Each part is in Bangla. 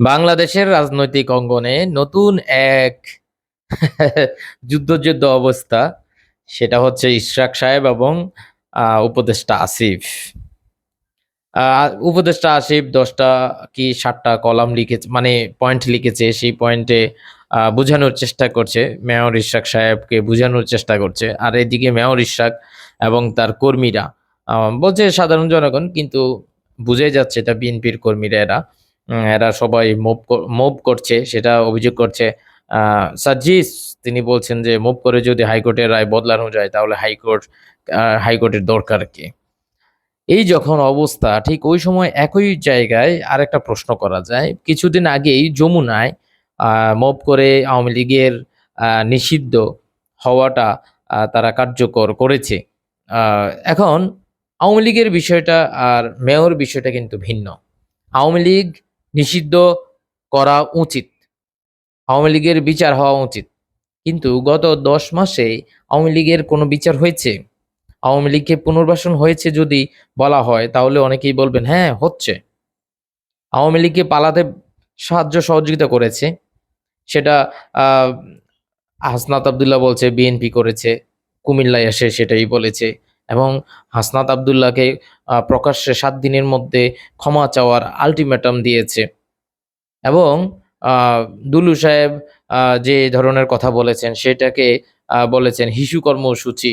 বাংলাদেশের রাজনৈতিক অঙ্গনে নতুন এক যুদ্ধ-যুদ্ধ অবস্থা। সেটা হচ্ছে ইশরাক সাহেব এবং উপদেষ্টা আসিফ। উপদেষ্টা আসিফ দশটা কি ৭ টা কলাম লিখেছে মানে পয়েন্ট লিখেছে। সেই পয়েন্টে বুঝানোর চেষ্টা করছে। মেয়র ইশরাক সাহেবকে বুঝানোর চেষ্টা করছে। আর এদিকে মেয়র ইশরাক এবং তার কর্মীরা বলছে সাধারণ জনগণ, কিন্তু বুঝাই যাচ্ছে এটা বিএনপির কর্মীরা, এরা। এরা সবাই মুভ মুভ করছে, সেটা অভিযোগ করছে আ সার্জিস তিনি বলছেন যে মুভ করে যদি হাইকোর্টের রায় বদলানো যায়, তাহলে হাইকোর্ট হাইকোর্টের দরকার কি? এই যখন অবস্থা, ঠিক ওই সময় একই জায়গায় আরেকটা প্রশ্ন করা যায়। কিছুদিন আগেই যমুনায় মুভ করে আওয়ামী লীগের নিষিদ্ধ হওয়াটা তারা কার্যকর করেছে। এখন আওয়ামী লীগের বিষয়টা আর মেয়র বিষয়টা কিন্তু ভিন্ন। আওয়ামী লীগ নিষিদ্ধ করা উচিত। আওয়ামী লীগের বিচার হওয়া উচিত। কিন্তু গত ১০ মাসে আওয়ামী লীগের কোনো বিচার হয়েছে? আওয়ামী লীগকে পুনর্বাসন হয়েছে যদি বলা হয় তাহলে অনেকেই বলবেন হ্যাঁ, হচ্ছে। আওয়ামী লীগকে পালাতে সাহায্য সহযোগিতা করেছে। সেটা হাসনাত আব্দুল্লাহ বলছে বিএনপি করেছে। কুমিল্লায় এসে সেটাই বলেছে এবং হাসনাত আবদুল্লাহকে প্রকাশ্যে সাত দিনের মধ্যে ক্ষমা চাওয়ার আল্টিমেটাম দিয়েছে। এবং দুলু সাহেব যে ধরনের কথা বলেছেন সেটাকে বলেছেন হিসু কর্মসূচি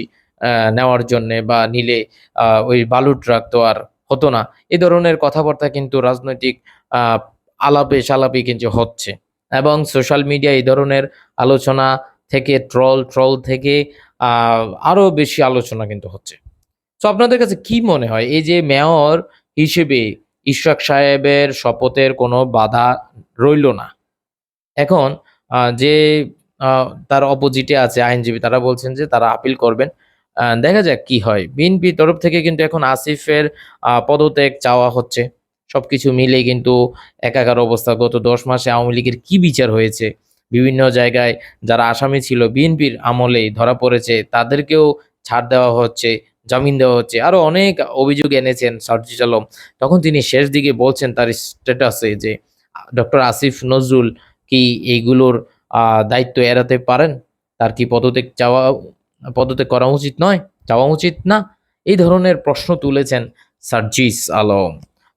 নেওয়ার জন্যে বা নিলে ওই বালুর ট্রাক তো আর হতো না। এ ধরনের কথাবার্তা কিন্তু রাজনৈতিক আলাপে সালাপে কিন্তু হচ্ছে। এবং সোশ্যাল মিডিয়া এই ধরনের আলোচনা থেকে ট্রল, ট্রল থেকে আ আরও বেশি আলোচনা কিন্তু হচ্ছে। সো আপনাদের কাছে কি মনে হয় এই যে মেয়র হিসেবে ইশরাক সাহেবের শপথের কোনো বাধা রইল না। এখন যে তার অপোজিটে আছে আইনজীবী তারা বলছেন যে তারা আপিল করবেন। দেখা যাক কি হয়। বিএনপির তরফ থেকে কিন্তু এখন আসিফের পদত্যাগ চাওয়া হচ্ছে। সবকিছু মিলেই কিন্তু একাকার অবস্থা। গত ১০ মাসে আওয়ামী লীগের কি বিচার হয়েছে? বিভিন্ন জায়গায় যারা আসামি ছিল বিএনপির আমলেই ধরা পড়েছে তাদেরকেও ছাড় দেওয়া হচ্ছে, জামিন দেওয়া হচ্ছে। আরও অনেক অভিযোগ এনেছেন সার্জিজ আলম। তখন তিনি শেষ দিকে বলছেন তার স্ট্যাটাসে যে, ডক্টর আসিফ নজরুল কি এইগুলোর দায়িত্ব এড়াতে পারেন? তার কি পদত্যাগ চাওয়া, পদত্যাগ করা উচিত নয়? চাওয়া উচিত না? এই ধরনের প্রশ্ন তুলেছেন সার্জিস আলম।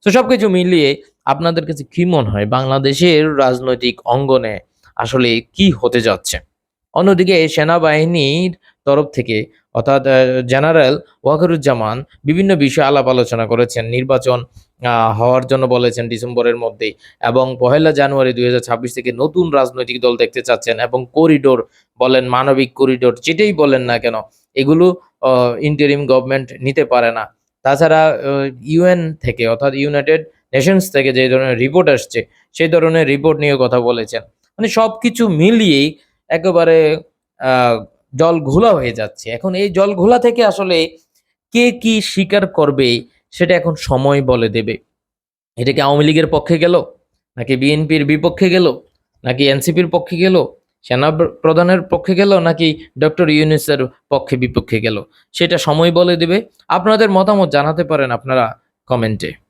তো সবকিছু মিলিয়ে আপনাদের কাছে কি মনে হয় বাংলাদেশের রাজনৈতিক অঙ্গনে আসলে কি হতে যাচ্ছে? অন্যদিকে সেনাবাহিনীর তরফ থেকে অর্থাৎ জেনারেল ওয়াকারুজ্জামান বিভিন্ন বিষয়ে আলাপ আলোচনা করেছেন। নির্বাচন হওয়ার জন্য বলেছেন ডিসেম্বরের মধ্যেই এবং পহেলা জানুয়ারি ২০২৬ থেকে নতুন রাজনৈতিক দল দেখতে চাচ্ছেন এবং করিডোর বলেন, মানবিক করিডোর যেটাই বলেন না কেন এগুলো ইন্টারিম গভর্নমেন্ট নিতে পারে না। তাছাড়া ইউএন থেকে অর্থাৎ ইউনাইটেড নেশনস থেকে যে ধরনের রিপোর্ট আসছে সেই ধরনের রিপোর্ট নিয়ে কথা বলেছেন। মানে সব কিছু মিলিয়েই একেবারে জল ঘোলা হয়ে যাচ্ছে। এখন এই জল ঘোলা থেকে আসলে কে কি স্বীকার করবে সেটা এখন সময় বলে দেবে। এটা কি আওয়ামী লীগের পক্ষে গেল? নাকি বিএনপির বিপক্ষে গেল? নাকি এনসিপির পক্ষে গেল? সেনা প্রধানের পক্ষে গেল? নাকি ডক্টর ইউনিসের পক্ষে বিপক্ষে গেল? সেটা সময় বলে দেবে। আপনাদের মতামত জানাতে পারেন আপনারা কমেন্টে।